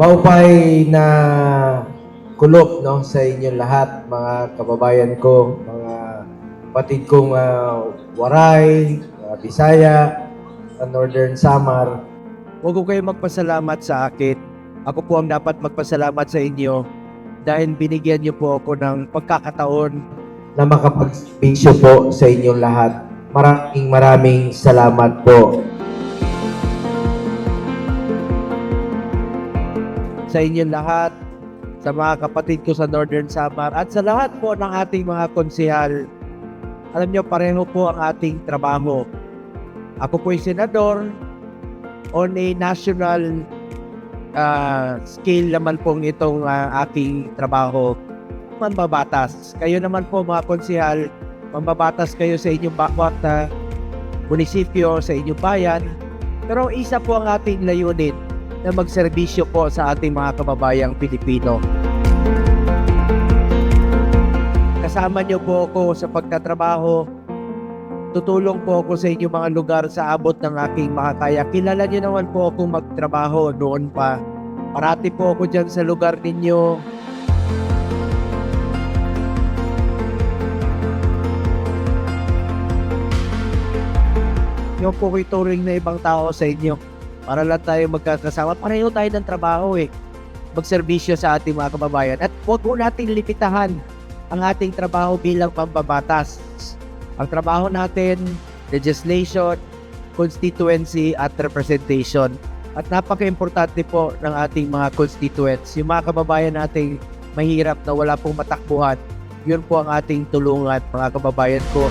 Maupay na kulop no sa inyong lahat mga kababayan ko, mga kapatid kong ah, Waray, ah, Bisaya, sa Northern Samar. Huwag ko kayo magpasalamat sa akin. Ako po ang dapat magpasalamat sa inyo dahil binigyan niyo po ako ng pagkakataon na makapagbisyo po sa inyong lahat. Maraming maraming salamat po. Sa inyong lahat, sa mga kapatid ko sa Northern Samar at sa lahat po ng ating mga konsehal. Alam niyo, pareho po ang ating trabaho. Ako po ay senador on a national ah, scale naman pong itong ah, aking trabaho. Mambabatas. Kayo naman po mga konsehal, mambabatas kayo sa inyong bakwat na munisipyo, sa inyong bayan. Pero isa po ang ating layunin na magserbisyo po sa ating mga kababayang Pilipino. Kasama niyo po ako sa pagtatrabaho. Tutulong po ako sa inyong mga lugar sa abot ng aking makakaya. Kilala niyo naman po akong magtrabaho noon pa. Parati po ako dyan sa lugar ninyo. Yung po ko'y turing na ibang tao sa inyo para lang tayo magkakasama. Pareho tayo ng trabaho eh. Magserbisyo sa ating mga kababayan. At huwag po natin limitahan ang ating trabaho bilang pambabatas. Ang trabaho natin, legislation, constituency at representation. At napaka-importante po ng ating mga constituents. Yung mga kababayan nating mahirap na wala pong matakbuhan, yun po ang ating tulungan mga kababayan ko.